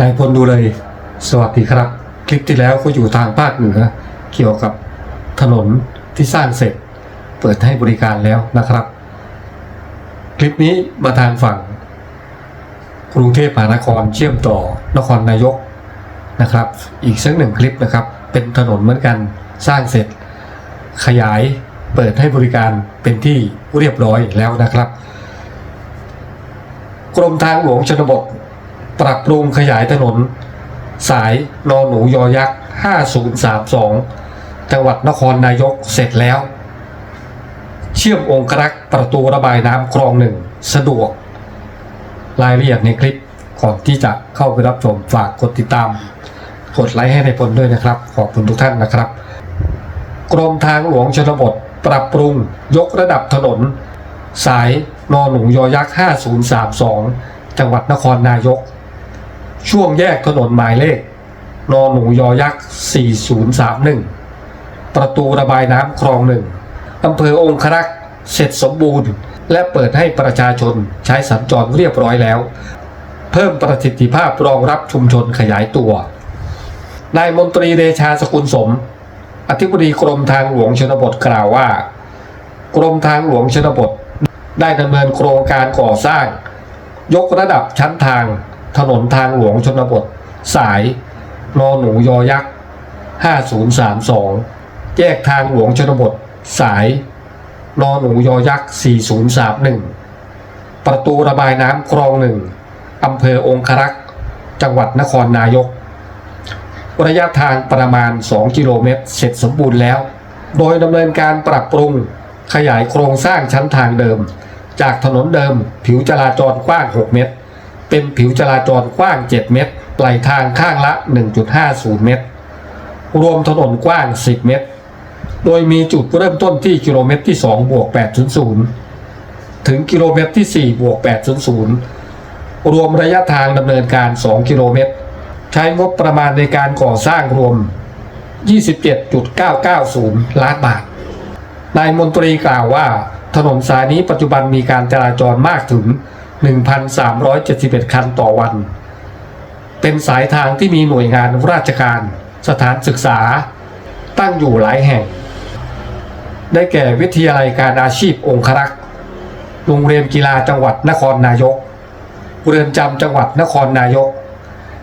นายพลดูเลย สวัสดีครับ คลิปที่แล้วก็อยู่ทางภาคเหนือ เกี่ยวกับถนนที่สร้างเสร็จ เปิดให้บริการแล้วนะครับ คลิปนี้มาทางฝั่ง กรุงเทพมหานครเชื่อมต่อนครนายกนะครับ อีกสักหนึ่งคลิปนะครับ เป็นถนนเหมือนกันสร้างเสร็จ ขยายเปิดให้บริการเป็นที่เรียบร้อยแล้วนะครับ กรมทางหลวงชนบท ปรับปรุงขยายถนน สายนอหนูยอยักษ์ 5032 จังหวัดนครนายกเสร็จแล้ว เชื่อมองครักษ์ประตูระบายน้ำคลองหนึ่งสะดวก รายละเอียดในคลิปก่อนที่จะเข้าไปรับชมฝากกดติดตาม กดไลค์ให้ในผลด้วยนะครับ ขอบคุณทุกท่านนะครับ กรมทางหลวงชนบทปรับปรุงยกระดับถนน สายนอหนูยอยักษ์ 5032 จังหวัดนครนายก ช่วงแยกถนนหมายเลขนอหนูยอยักษ์ 4031 ประตูระบายน้ำคลองหนึ่งอำเภอองครักษ์เสร็จสมบูรณ์ และเปิดให้ประชาชนใช้สัญจรเรียบร้อยแล้ว เพิ่มประสิทธิภาพรองรับชุมชนขยายตัวนายมนตรีเดชาสกุลสม อธิบดีกรมทางหลวงชนบทกล่าวว่า กรมทางหลวงชนบท ได้ดำเนินโครงการก่อสร้าง ยกระดับชั้นทาง ถนนทางหลวงชนบท สายนอหนูยอยักษ์ 5032 แยกทางหลวงชนบท สายนอหนูยอยักษ์ 4031 ประตูระบายน้ำคลองหนึ่งอำเภอองครักษ์ จังหวัดนครนายก ระยะทางประมาณ 2 กิโลเมตร เสร็จสมบูรณ์แล้ว โดยดำเนินการปรับปรุงขยายโครงสร้างชั้นทางเดิม จากถนนเดิมผิวจราจรกว้าง 6 เมตร เป็นผิวจราจรกว้าง 7 เมตรปลายทางข้างละ 1.50 เมตร รวมถนนกว้าง 10 เมตร โดยมีจุดเริ่มต้นที่กิโลเมตรที่2บวก800 ถึงกิโลเมตรที่4บวก800 รวมระยะทางดำเนินการ 2 กิโลเมตร ใช้งบประมาณในการก่อสร้างรวม 27.990 ล้านบาท นายมนตรีกล่าวว่าถนนสายนี้ปัจจุบันมีการจราจรมากถึง 1,371 คันต่อวัน เป็นสายทางที่มีหน่วยงานราชการ สถานศึกษา ตั้งอยู่หลายแห่ง ได้แก่วิทยาลัยการอาชีพองครักษ์ โรงเรียนกีฬาจังหวัดนครนายก เรือนจำจังหวัดนครนายก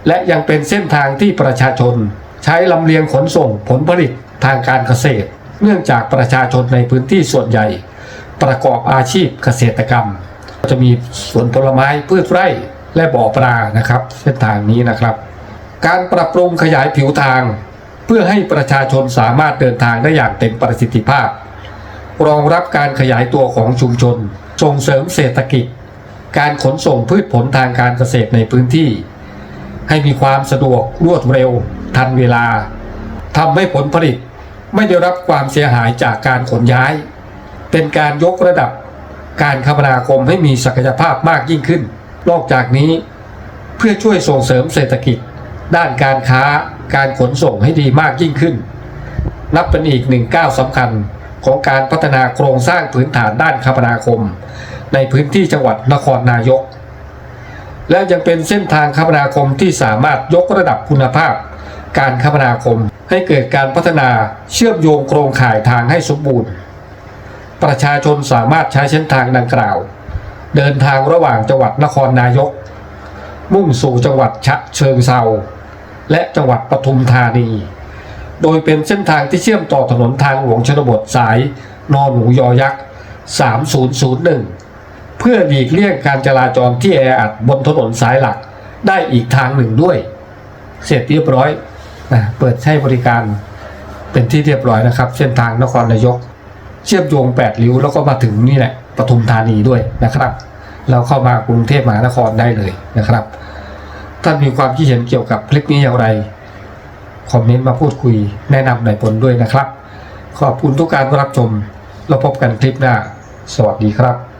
และยังเป็นเส้นทางที่ประชาชน ใช้ลำเลียงขนส่งผลผลิตทางการเกษตร เนื่องจากประชาชนในพื้นที่ส่วนใหญ่ ประกอบอาชีพเกษตรกรรม จะมีสวนผลไม้พืชไร่และบ่อปลานะครับเส้นทางนี้นะครับ การปรับปรุงขยายผิวทาง เพื่อให้ประชาชนสามารถเดินทางได้อย่างเต็มประสิทธิภาพ รองรับการขยายตัวของชุมชน ส่งเสริมเศรษฐกิจ การขนส่งพืชผลทางการเกษตรในพื้นที่ ให้มีความสะดวกรวดเร็ว ทันเวลาทำให้ผลผลิต ไม่ได้รับความเสียหายจากการขนย้าย เป็นการยกระดับ การคมนาคมให้มีศักยภาพมากยิ่งขึ้น นอกจากนี้ เพื่อช่วยส่งเสริมเศรษฐกิจ ด้านการค้าการขนส่งให้ดีมากยิ่งขึ้น นับเป็นอีกหนึ่งก้าวสำคัญของการพัฒนาโครงสร้างพื้นฐานด้านคมนาคม ในพื้นที่จังหวัดนครนายก และยังเป็นเส้นทางคมนาคมที่สามารถยกระดับคุณภาพ การคมนาคมให้เกิดการพัฒนาเชื่อมโยงโครงข่ายทางให้สมบูรณ์ ประชาชนสามารถใช้เส้นทางดังกล่าว เดินทางระหว่างจังหวัดนครนายก มุ่งสู่จังหวัดฉะเชิงเซาและจังหวัดปทุมธานี โดยเป็นเส้นทางที่เชื่อมต่อถนนทางหลวงชนบทสายนอหนูยอยักษ์ 3001 เพื่อหลีกเลี่ยงการจราจรที่แออัดบนถนนสายหลักได้อีกทางหนึ่งด้วย เสร็จเรียบร้อยนะเปิดให้บริการเป็นที่เรียบร้อยนะครับ เส้นทางนครนายก เชื่อมโยง8ริ้วแล้วก็มาถึงนี่แหละปทุมธานีด้วยนะครับเราเข้ามากรุงเทพมหานครได้เลยนะครับ ท่านมีความคิดเห็นเกี่ยวกับคลิปนี้อย่างไร คอมเมนต์มาพูดคุยแนะนำหน่อยผลด้วยนะครับ ขอบคุณทุกการรับชมเราพบกันคลิปหน้า สวัสดีครับ